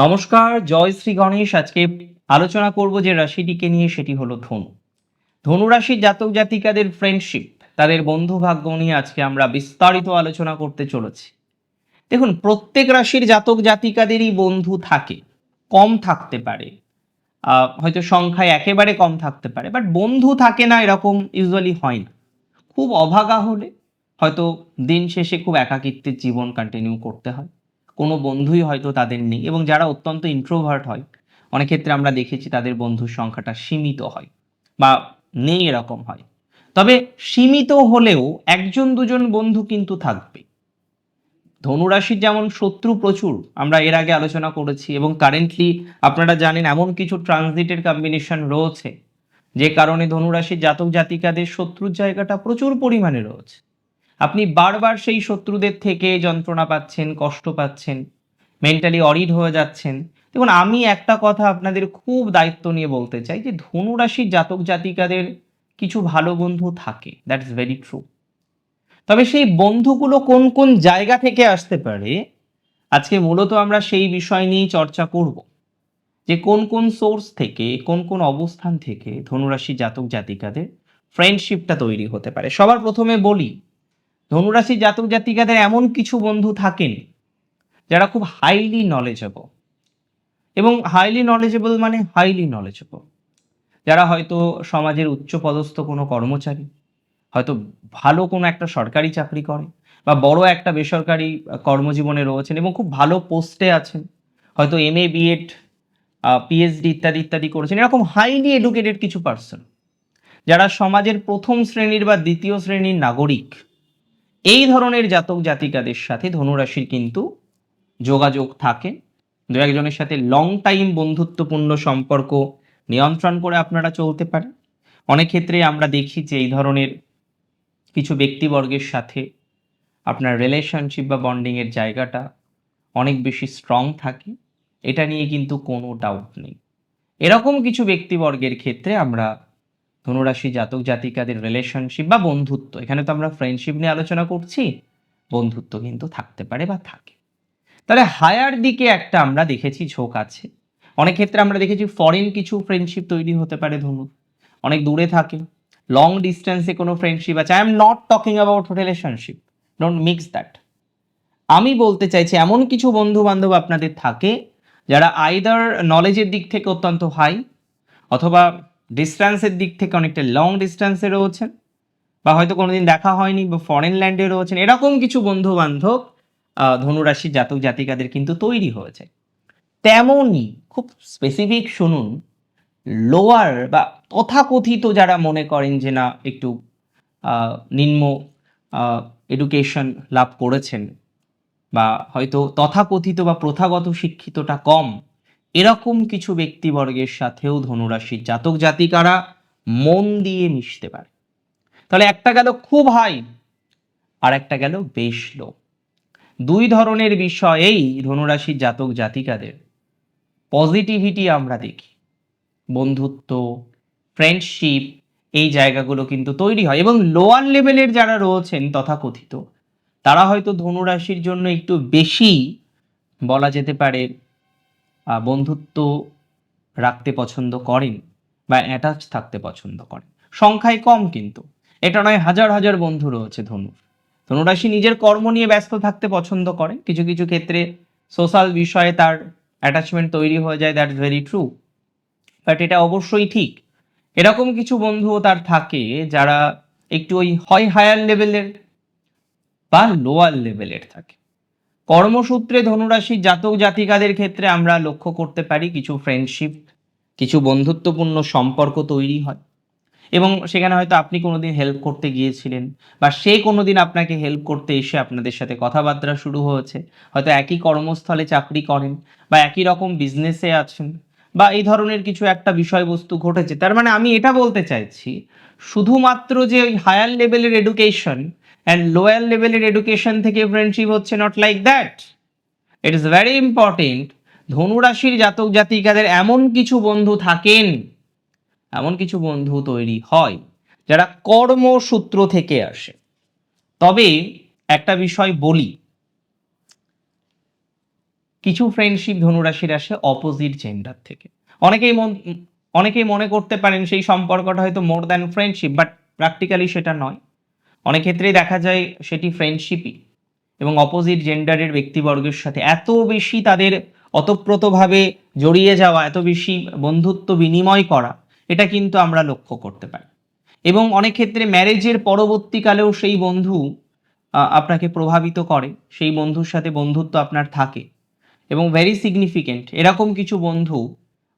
নমস্কার, জয় শ্রী গণেশ। আজকে আলোচনা করব যে রাশিটিকে নিয়ে, সেটি হলো ধনু। ধনু রাশির জাতক জাতিকাদের ফ্রেন্ডশিপ তাদের বন্ধু ভাগ্য নিয়ে আজকে আমরা বিস্তারিত আলোচনা করতে চলেছি। দেখুন, প্রত্যেক রাশির জাতক জাতিকাদেরই বন্ধু থাকে, কম থাকতে পারে। হয়তো সংখ্যায় একেবারে কম থাকতে পারে বাট বন্ধু থাকে না এরকম ইউজুয়ালি হয় না। খুব অভাগা হলে হয়তো দিন শেষে খুব একাকিত্বের জীবন কন্টিনিউ করতে হয়। কোনো বন্ধুই হয়তো তাদের নেই এবং যারা অত্যন্ত ইন্ট্রোভার্ট হয়, অনেক ক্ষেত্রে আমরা দেখেছি তাদের বন্ধুর সংখ্যাটা সীমিত হয় বা নেই এরকম হয়। তবে সীমিত হলেও একজন দুজন বন্ধু কিন্তু থাকবে। ধনুরাশির যেমন শত্রু প্রচুর, আমরা এর আগে আলোচনা করেছি এবং কারেন্টলি আপনারা জানেন এমন কিছু ট্রানজিটের কম্বিনেশন রয়েছে, যে কারণে ধনুরাশির জাতক জাতিকাদের শত্রুর জায়গাটা প্রচুর পরিমাণে রয়েছে। আপনি বারবার সেই শত্রুদের থেকে যন্ত্রণা পাচ্ছেন, কষ্ট পাচ্ছেন মেন্টালি অরিড হয়ে যাচ্ছেন। দেখুন, আমি একটা কথা আপনাদের খুব দায়িত্ব নিয়ে বলতে চাই যে ধনুরাশির জাতক জাতিকাদের কিছু ভালো বন্ধু থাকে দ্যাট দ্যাটস ভেরি ট্রু তবে সেই বন্ধুগুলো কোন কোন জায়গা থেকে আসতে পারে, আজকে মূলত আমরা সেই বিষয় নিয়েই চর্চা করব। যে কোন কোন সোর্স থেকে, কোন কোন অবস্থান থেকে ধনুরাশি জাতক জাতিকাদের ফ্রেন্ডশিপটা তৈরি হতে পারে। সবার প্রথমে বলি ধনুরাশি জাতক জাতিকাদের এমন কিছু বন্ধু থাকেন যারা খুব হাইলি নলেজেবল এবং হাইলি নলেজেবল মানে হাইলি নলেজেবল যারা হয়তো সমাজের উচ্চ পদস্থ কোনো কর্মচারী, হয়তো ভালো কোনো একটা সরকারি চাকরি করে বা বড় একটা বেসরকারি কর্মজীবনে রয়েছেন এবং খুব ভালো পোস্টে আছেন। হয়তো এম এ বিএড পিএইচডি ইত্যাদি ইত্যাদি করেছেন। এরকম হাইলি এডুকেটেড কিছু পার্সন যারা সমাজের প্রথম শ্রেণির বা দ্বিতীয় শ্রেণির নাগরিক। এই ধরনের জাতক জাতিকাদের সাথে ধনুরাশির কিন্তু যোগাযোগ থাকে। দু একজনের সাথে লং টাইম বন্ধুত্বপূর্ণ সম্পর্ক নিয়ন্ত্রণ করে আপনারা চলতে পারেন। অনেক ক্ষেত্রে আমরা দেখি যে এই ধরনের কিছু ব্যক্তিবর্গের সাথে আপনার রিলেশনশিপ বা বন্ডিংয়ের জায়গাটা অনেক বেশি স্ট্রং থাকে। এটা নিয়ে কিন্তু কোনো ডাউট নেই। এরকম কিছু ব্যক্তিবর্গের ক্ষেত্রে আমরা ধনুরাশি, জাতক, জাতিকাদের রিলেশনশিপ বা বন্ধুত্ব। এখানে তো আমরা ফ্রেন্ডশিপ নিয়ে আলোচনা করছি। বন্ধুত্ব কিন্তু থাকতে পারে বা থাকে। তাহলে হায়ার দিকে একটা আমরা দেখেছি ঝোঁক আছে। অনেক ক্ষেত্রে আমরা দেখেছি ফরেন কিছু ফ্রেন্ডশিপ তৈরি হতে পারে ধনু। অনেক দূরে থাকে। লং ডিস্টেন্সে কোনো ফ্রেন্ডশিপ আছে। I am not talking about relationship don't mix that আমি বলতে চাইছি এমন কিছু বন্ধু বান্ধব আপনাদের থাকে যারা আইদার নলেজের দিক থেকে অত্যন্ত হাই অথবা ডিস্ট্যান্সের দিক থেকে অনেকটা লং ডিস্ট্যান্সে রয়েছেন বা হয়তো কোনোদিন দেখা হয়নি বা ফরেন ল্যান্ডে রয়েছেন। এরকম কিছু বন্ধু বান্ধব ধনুরাশির জাতক জাতিকাদের কিন্তু তৈরি হয়েছে। তেমনই খুব স্পেসিফিক শুনুন লোয়ার বা তথাকথিত যারা মনে করেন যে না, একটু নিম্ন এডুকেশন লাভ করেছেন বা হয়তো তথাকথিত বা প্রথাগত শিক্ষিতটা কম এরকম কিছু ব্যক্তিবর্গের সাথেও ধনুরাশির জাতক জাতিকারা মন দিয়ে মিশতে পারে। তাহলে একটা গেল খুব হাই, আর একটা গেল বেশ লো। দুই ধরনের বিষয়েই ধনুরাশির জাতক জাতিকাদের পজিটিভিটি আমরা দেখি। বন্ধুত্ব, ফ্রেন্ডশিপ, এই জায়গাগুলো কিন্তু তৈরি হয় এবং লোয়ার লেভেলের যারা রয়েছেন তথাকথিত, তারা হয়তো ধনুরাশির জন্য একটু বেশি বলা যেতে পারে বন্ধুত্ব রাখতে পছন্দ করেন বা অ্যাটাচ থাকতে পছন্দ করেন। সংখ্যায় কম কিন্তু। এটা নয়, হাজার হাজার বন্ধু রয়েছে ধনুর। ধনুরাশি নিজের কর্ম নিয়ে ব্যস্ত থাকতে পছন্দ করে। কিছু কিছু ক্ষেত্রে সোশ্যাল বিষয়ে তার অ্যাটাচমেন্ট তৈরি হয়ে যায় দ্যাট ভেরি ট্রু বাট এটা অবশ্যই ঠিক। এরকম কিছু বন্ধুও তার থাকে যারা একটু ওই হয় হায়ার লেভেলের বা লোয়ার লেভেলের থাকে। কর্মসূত্রে ধনুরাশির জাতক জাতিকাদের ক্ষেত্রে আমরা লক্ষ্য করতে পারি কিছু ফ্রেন্ডশিপ কিছু বন্ধুত্বপূর্ণ সম্পর্ক তৈরি হয়। এবং সেখানে হয়তো আপনি কোনোদিন হেল্প করতে গিয়েছিলেন বা সে কোনোদিন আপনাকে হেল্প করতে এসে আপনাদের সাথে কথাবার্তা শুরু হয়েছে। হয়তো একই কর্মস্থলে চাকরি করেন বা একই রকম বিজনেসে আছেন বা এই ধরনের কিছু একটা বিষয়বস্তু ঘটেছে। তার মানে আমি এটা বলতে চাইছি, শুধুমাত্র যে হায়ার লেভেলের এডুকেশন অ্যান্ড লোয়ার লেভেলের এডুকেশন থেকে ফ্রেন্ডশিপ হচ্ছে not like that it is very important ধনুরাশির জাতক জাতিকাদের এমন কিছু বন্ধু থাকেন, এমন কিছু বন্ধু তৈরি হয়, যারা কর্মসূত্র থেকে আসে। তবে একটা বিষয় বলি, কিছু ফ্রেন্ডশিপ ধনুরাশির আসে অপোজিট জেন্ডার থেকে। অনেকেই অনেকেই মনে করতে পারেন সেই সম্পর্কটা হয়তো more than friendship but practically সেটা নয়। অনেক ক্ষেত্রেই দেখা যায় সেটি ফ্রেন্ডশিপই এবং অপোজিট জেন্ডারের ব্যক্তিবর্গের সাথে। এত বেশি তাদের অতপ্রতভাবে জড়িয়ে যাওয়া, এত বেশি বন্ধুত্ব বিনিময় করা, এটা কিন্তু আমরা লক্ষ্য করতে পারি। এবং অনেক ক্ষেত্রে ম্যারেজের পরবর্তীকালেও সেই বন্ধু আপনাকে প্রভাবিত করে, সেই বন্ধুর সাথে বন্ধুত্ব আপনার থাকে এবং ভেরি সিগনিফিকেন্ট এরকম কিছু বন্ধু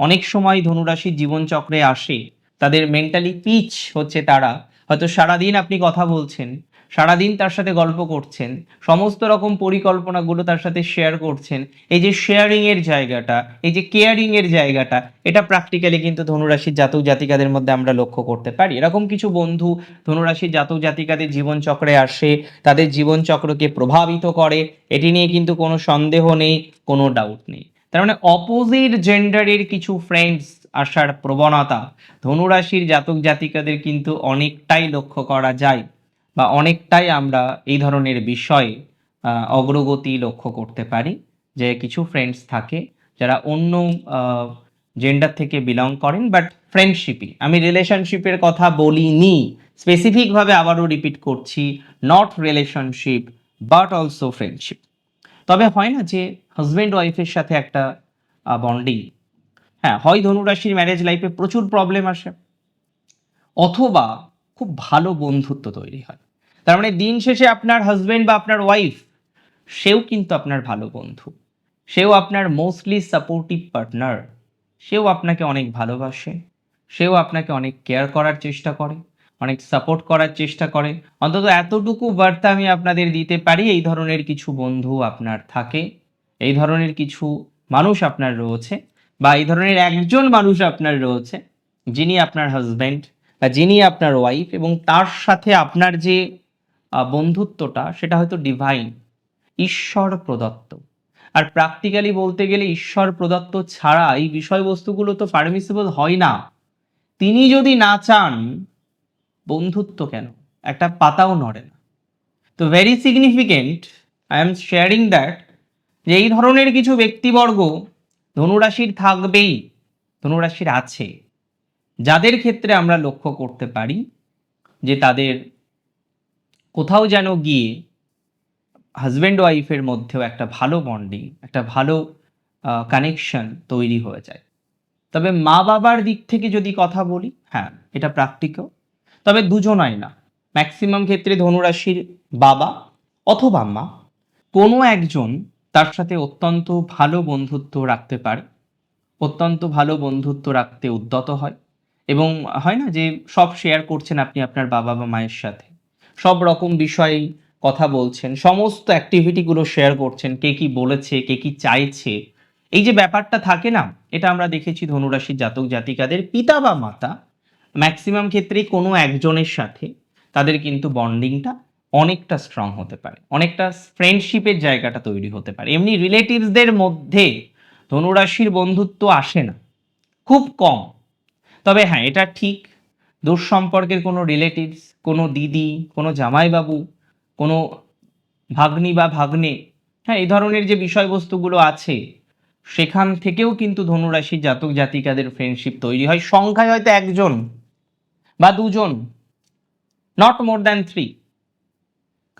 অনেক সময় ধনুরাশির জীবনচক্রে আসে, তাদের মেন্টালি পিচ হচ্ছে তারা হয়তো সারাদিন আপনি কথা বলছেন, সারাদিন তার সাথে গল্প করছেন, সমস্ত রকম পরিকল্পনাগুলো তার সাথে শেয়ার করছেন, এই যে শেয়ারিং এর জায়গাটা, এই যে কেয়ারিং এর জায়গাটা, এটা প্র্যাকটিক্যালি কিন্তু ধনুরাশির জাতক জাতিকাদের মধ্যে আমরা লক্ষ্য করতে পারি। এরকম কিছু বন্ধু ধনুরাশির জাতক জাতিকাদের জীবনচক্রে আসে, তাদের জীবনচক্রকে প্রভাবিত করে, এটি নিয়ে কিন্তু কোনো সন্দেহ নেই, কোনো ডাউট নেই। তার মানে অপোজিট জেন্ডারের কিছু ফ্রেন্ডস আসার প্রবণতা। ধনুরাশির জাতক জাতিকাদের কিন্তু অনেকটাই লক্ষ্য করা যায় বা অনেকটাই আমরা এই ধরনের বিষয়ে অগ্রগতি লক্ষ্য করতে পারি যে কিছু ফ্রেন্ডস থাকে যারা অন্য জেন্ডার থেকে বিলং করেন বাট ফ্রেন্ডশিপই আমি রিলেশনশিপের কথা বলিনি স্পেসিফিকভাবে আবারও রিপিট করছি not relationship but also friendship তবে হয় না যে হাজব্যান্ড ওয়াইফের সাথে একটা বন্ডিং হ্যাঁ হয় ধনুরাশির ম্যারেজ লাইফে প্রচুর প্রবলেম আসে, অথবা খুব ভালো বন্ধুত্ব তৈরি হয়। তার মানে দিন শেষে আপনার হাজব্যান্ড বা আপনার ওয়াইফ সেও কিন্তু আপনার ভালো বন্ধু, সেও আপনার মোস্টলি সাপোর্টিভ পার্টনার সেও আপনাকে অনেক ভালোবাসে, সেও আপনাকে অনেক কেয়ার করার চেষ্টা করে, অনেক সাপোর্ট করার চেষ্টা করে। অন্তত এতটুকু বার্তা আমি আপনাদের দিতে পারি, এই ধরনের কিছু বন্ধু আপনার থাকে, এই ধরনের কিছু মানুষ আপনার রয়েছে বা এই ধরনের একজন মানুষ আপনার রয়েছে, যিনি আপনার হাজব্যান্ড বা যিনি আপনার ওয়াইফ এবং তার সাথে আপনার যে বন্ধুত্বটা, সেটা হয়তো ডিভাইন ঈশ্বর প্রদত্ত। আর প্র্যাকটিক্যালি বলতে গেলে ঈশ্বর প্রদত্ত ছাড়া এই বিষয়বস্তুগুলো তো পারমিসিবল হয় না। তিনি যদি না চান, বন্ধুত্ব কেন? একটা পাতাও নড়ে না। তো very significant I am sharing that যে এই ধরনের কিছু ব্যক্তিবর্গ ধনুরাশির থাকবেই, ধনুরাশির আছে। যাদের ক্ষেত্রে আমরা লক্ষ্য করতে পারি যে তাদের কোথাও যেন গিয়ে হাজব্যান্ড ওয়াইফের মধ্যেও একটা ভালো বন্ডিং একটা ভালো কানেকশন তৈরি হয়ে যায়। তবে মা বাবার দিক থেকে যদি কথা বলি হ্যাঁ এটা প্র্যাকটিক্যাল তবে দুজনাই না। ম্যাক্সিমাম ক্ষেত্রে ধনুরাশির বাবা অথবা মা, কোনো একজন তার সাথে অত্যন্ত ভালো বন্ধুত্ব রাখতে পারে। অত্যন্ত ভালো বন্ধুত্ব রাখতে উদ্যত হয়। এবং হয় না যে সব শেয়ার করছেন আপনি আপনার বাবা বা মায়ের সাথে। সব রকম বিষয়ে কথা বলছেন, সমস্ত অ্যাক্টিভিটিগুলো শেয়ার করছেন, কে কি বলেছে, কে কি চাইছে। এই যে ব্যাপারটা থাকে না, এটা আমরা দেখেছি ধনুরাশির জাতক জাতিকাদের পিতা বা মাতা ম্যাক্সিমাম ক্ষেত্রেই কোনো একজনের সাথে তাদের কিন্তু বন্ডিংটা অনেকটা স্ট্রং হতে পারে, অনেকটা ফ্রেন্ডশিপের জায়গাটা তৈরি হতে পারে। এমনি রিলেটিভসদের মধ্যে ধনুরাশির বন্ধুত্ব আসে না, খুব কম। তবে হ্যাঁ এটা ঠিক, দূর সম্পর্কের কোনো রিলেটিভস কোনো দিদি, কোনো জামাইবাবু, কোনো ভাগ্নি বা ভাগ্নে হ্যাঁ এই ধরনের যে বিষয়বস্তুগুলো আছে, সেখান থেকেও কিন্তু ধনুরাশির জাতক জাতিকাদের ফ্রেন্ডশিপ তৈরি হয়। সংখ্যায় হয়তো একজন বা দুজন নট মোর দ্যান থ্রি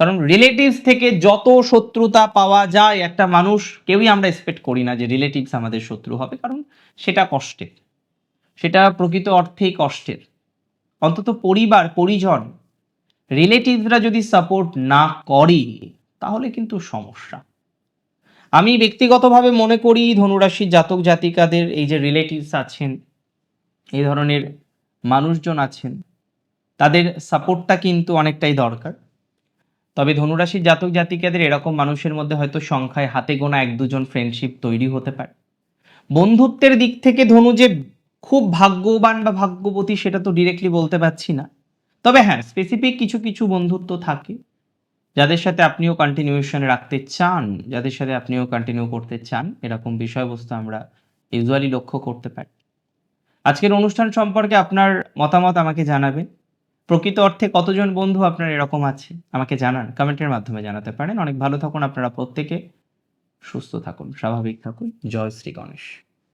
কারণ রিলেটিভস থেকে যত শত্রুতা পাওয়া যায়, একটা মানুষ কেউই আমরা এক্সপেক্ট করি না যে রিলেটিভস আমাদের শত্রু হবে, কারণ সেটা কষ্টের। সেটা প্রকৃত অর্থেই কষ্টের। অন্তত পরিবার, পরিজন রিলেটিভসরা যদি সাপোর্ট না করে, তাহলে কিন্তু সমস্যা। আমি ব্যক্তিগতভাবে মনে করি ধনুরাশির জাতক জাতিকাদের এই যে রিলেটিভস আছেন, এই ধরনের মানুষজন আছেন, তাদের সাপোর্টটা কিন্তু অনেকটাই দরকার। তবে ধনুরাশির জাতক জাতিকাদের এরকম মানুষের মধ্যে হয়তো সংখ্যায় হাতে গোনা এক দুজন ফ্রেন্ডশিপ তৈরি হতে পারে। বন্ধুত্বের দিক থেকে ধনু যে খুব ভাগ্যবান বা ভাগ্যবতী সেটা তো ডিরেক্টলি বলতে পারছি না। তবে হ্যাঁ স্পেসিফিক কিছু কিছু বন্ধুত্ব থাকে, যাদের সাথে আপনিও কন্টিনিউশন রাখতে চান, যাদের সাথে আপনিও কন্টিনিউ করতে চান, এরকম বিষয়বস্তু আমরা ইউজুয়ালি লক্ষ্য করতে পারি। আজকের অনুষ্ঠান সম্পর্কে আপনার মতামত আমাকে জানাবেন। প্রকৃত অর্থে কতজন বন্ধু আপনার এরকম আছে? আমাকে জানান কমেন্টের মাধ্যমে জানাতে পারেন। অনেক ভালো থাকুন আপনারা প্রত্যেকে। সুস্থ থাকুন, স্বাভাবিক থাকুন। জয় শ্রী গণেশ।